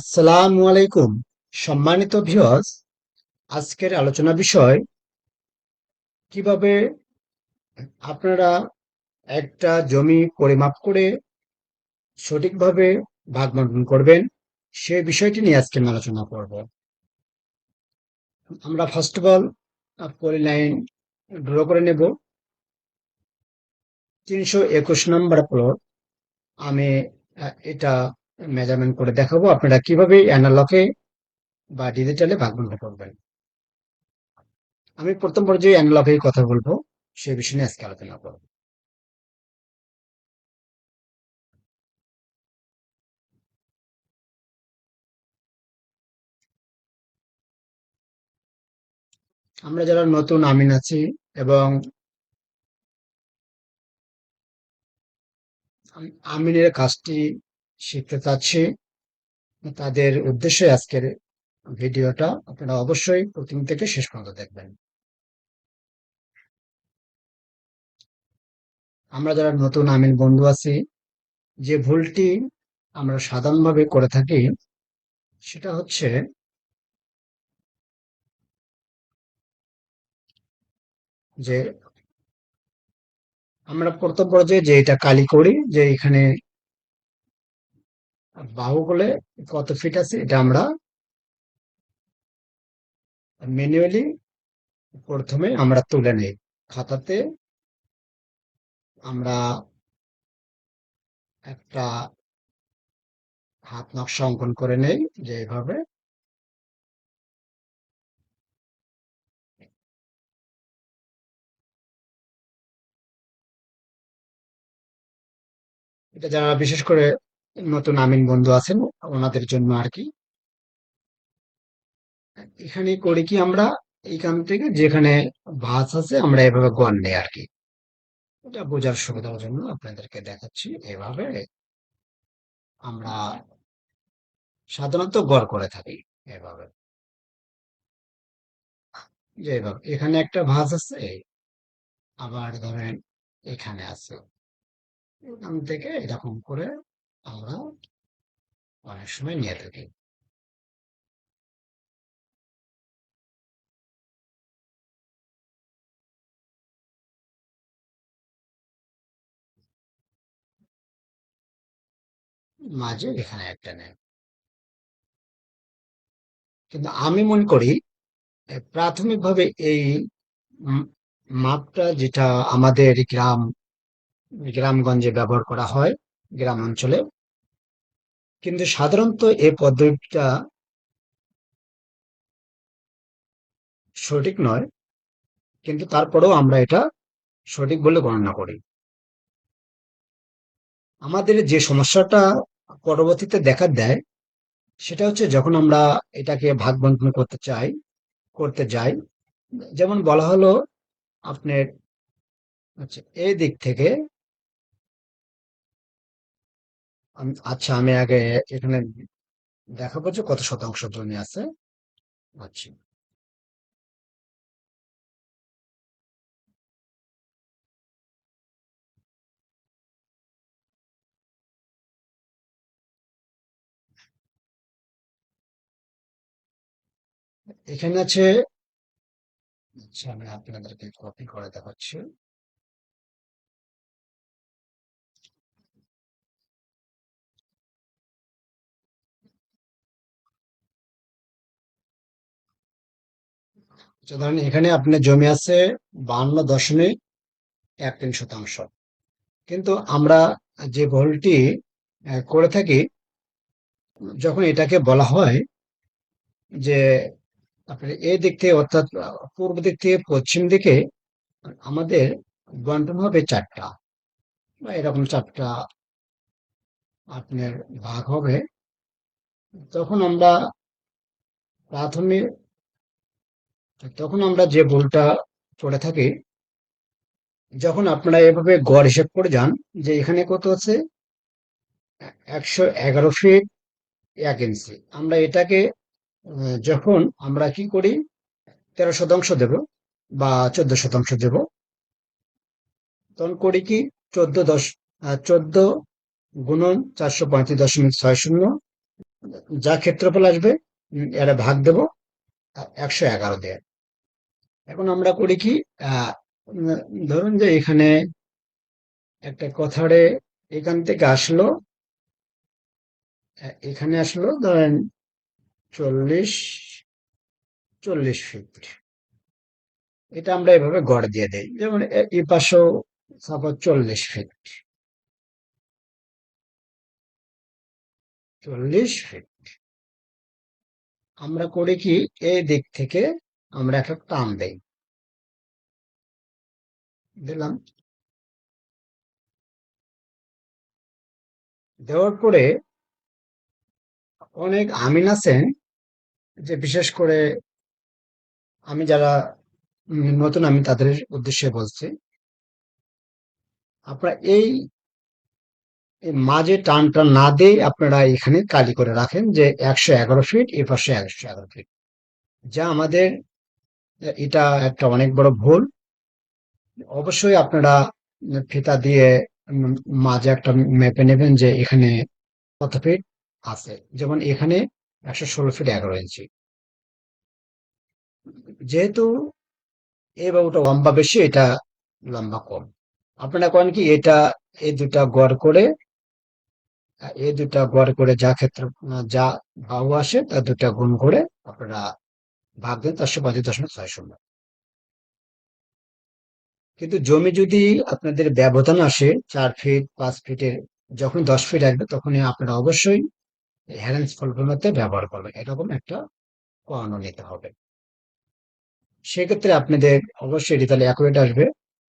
আসসালামু আলাইকুম, সম্মানিত ভিউয়ার্স আজকের আলোচনা বিষয়, কীভাবে আপনারা একটা জমি পরিমাপ করে সঠিকভাবে ভাগ বন্টন করবেন, সে বিষয়টি নিয়ে আজকে আমি আলোচনা করব। আমরা first of all poly line draw করে নেব। তিনশো একুশ নম্বর প্লট আমি এটা মেজারমেন্ট করে দেখাবো। আপনারা কীভাবে অ্যানালগে বা ডিজিটালে ভাগ বন্টন করবেন। আমি প্রথম পর্যায়ে অ্যানালগের কথা বলব, সে বিষয় নিয়ে আজকে আলোচনা করব। আমরা যারা নতুন, আমিন আছি এবং আমিনের কাজটি শিখতে চাচ্ছি তাদের উদ্দেশ্যে আজকের ভিডিওটা আপনারা অবশ্যই প্রথম থেকে শেষ পর্যন্ত দেখবেন। আমরা যারা নতুন আমিন বন্ধু আছি, যে ভুলটি আমরা সাধারণভাবে করে থাকি, সেটা হচ্ছে যে আমরা কর্তব্য যে এটা কালি করি, যে এখানে বাহুগুলো কত ফিট আছে এটা আমরা ম্যানুয়ালি প্রথমে আমরা তুলে নেই। খাতাতে আমরা একটা হাত নকশা অঙ্কন করে নেই যে এইভাবে এটা যারা বিশেষ করে নতুন আমিন বন্ধু আছেন, ওনাদের জন্য আর কি। এখানে করে কি আমরা, এইখান থেকে যেখানে ভাঁজ আছে, আমরা এভাবে গণ নেই আর কি। এটা বোঝার সুবিধার জন্য আপনাদেরকে দেখাচ্ছি, এভাবে আমরা সাধারণত গড় করে থাকি, এভাবে। যেভাবে, এখানে একটা ভাঁজ আছে, আবার ধরেন এখানে আছে। এখান থেকে এরকম করে আমরা অনেক সময় নিয়ে থাকি মাঝে এখানে একটা নেই। কিন্তু আমি মনে করি প্রাথমিকভাবে এই মাপটা যেটা আমাদের গ্রাম, গ্রামগঞ্জে ব্যবহার করা হয় গ্রাম অঞ্চলে। কিন্তু সাধারণত এই পদ্ধতিটা সঠিক নয়, কিন্তু তারপরেও আমরা এটা সঠিক বলে গণনা করি। আমাদের যে সমস্যাটা পরবর্তীতে দেখা দেয়, সেটা হচ্ছে যখন আমরা এটাকে ভাগ বন্টন করতে চাই, করতে যাই, যেমন বলা হলো আপনার আচ্ছা এই দিক থেকে আচ্ছা আমি আগে এখানে দেখাবো যে কত শতাংশ জমি আছে? আচ্ছা। এখানে আছে আচ্ছা আমি আপনাদেরকে কপি করে দেখাচ্ছি। ধরেন এখানে আপনার জমি আছে বান্ন দশমিক এক তিন শতাংশ। কিন্তু আমরা যে ভুলটি করে থাকি, যখন এটাকে বলা হয় যে আপনার এই দিক থেকে অর্থাৎ পূর্ব দিক থেকে পশ্চিম দিকে আমাদের বন্টন হবে চারটা বা এরকম চারটা আপনার ভাগ হবে। তখন আমরা প্রাথমিক তখন আমরা যে ভুলটা করে থাকি, যখন আপনারা এভাবে গড় হিসেব করে যান, যে এখানে কত আছে? একশো এগারো ফিট এক ইঞ্চি আমরা এটাকে যখন আমরা কি করি? তেরো শতাংশ দেব বা চোদ্দ শতাংশ দেব। তখন করি কি? চোদ্দ দশ চোদ্দ গুণন চারশো পঁয়ত্রিশ দশমিক ছয় শূন্য। যা ক্ষেত্রফল আসবে এটা ভাগ দেব একশো এগারো দিয়ে। এখন আমরা করি কি ধরুন যে এখানে একটা কথারে এখান থেকে আসলো এখানে আসলো ধরেন চল্লিশ চল্লিশ ফিট এটা আমরা এভাবে গড় দিয়ে দেই। যেমন এ- পাশেও সাপোজ চল্লিশ ফিট চল্লিশ ফিট আমরা করি কি, এই দিক থেকে আমরা একটা টান দেই। দিলাম। দেওয়ার পরে অনেক আমিন আছেন যে বিশেষ করে আমি যারা নতুন আমি তাদের উদ্দেশ্যে বলছি, আপনারা এই মাঝে টানটা না দিয়ে আপনারা এখানে কালি করে রাখেন যে একশো এগারো ফিট এ পাশে একশো এগারো ফিট। যা আমাদের এটা একটা অনেক বড় ভুল। অবশ্যই আপনারা ফিতা দিয়ে মাঝে একটা মেপে নেবেন যে এখানে কত ফিট আছে। যেমন এখানে একশো ষোলো ফিট এগারো ইঞ্চি যেহেতু এই বাবুটা লম্বা বেশি, এটা লম্বা কম। আপনারা করেন কি, এটা এই দুটা গড় করে এই দুটা গড় করে যা ক্ষেত্র, যা বাহু আসে, তার দুটা গুণ করে আপনারা ভাগ দেন চারশো পঁয়ত্রিশ দশমিক ছয় শূন্য। কিন্তু জমি যদি আপনাদের ব্যবধান আসে চার ফিট পাঁচ ফিটের যখন দশ ফিট আসবে তখনই আপনারা অবশ্যই হ্যারেন্স ফলগুলোতে ব্যবহার করবেন। এরকম একটা কর্ণ নিতে হবে। সেক্ষেত্রে আপনাদের অবশ্যই এটি তাহলে অ্যাকুরেট আসবে,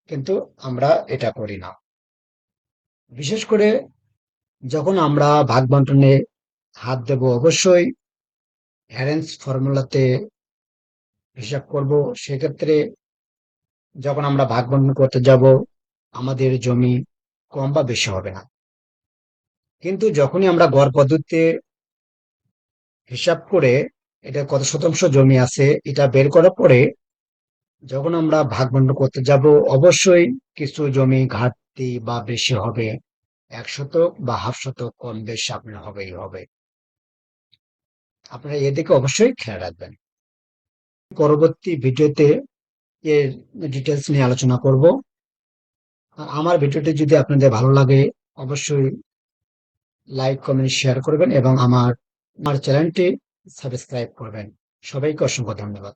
কিন্তু আমরা এটা করি না। বিশেষ করে যখন আমরা ভাগ বন্টনে হাত দেব অবশ্যই হ্যারেন্স ফর্মুলাতে হিসাব করব, সেক্ষেত্রে যখন আমরা ভাগ বন্টন করতে যাব, আমাদের জমি কম বা বেশি হবে না। কিন্তু যখনই আমরা গড় পদ্ধতিতে হিসাব করে এটা কত শতাংশ জমি আছে, এটা বের করার পরে যখন আমরা ভাগ বন্টন করতে যাব, অবশ্যই কিছু জমি ঘাটতি বা বেশি হবে, এক শতক বা হাফ শতক কম বেশি আপনার হবেই হবে। আপনারা এদিকে অবশ্যই খেয়াল রাখবেন। পরবর্তী ভিডিওতে এর ডিটেলস নিয়ে আলোচনা করব। আর আমার ভিডিওটি যদি আপনাদের ভালো লাগে, অবশ্যই লাইক কমেন্ট শেয়ার করবেন এবং আমার আমার চ্যানেলটি সাবস্ক্রাইব করবেন। সবাইকে অসংখ্য ধন্যবাদ।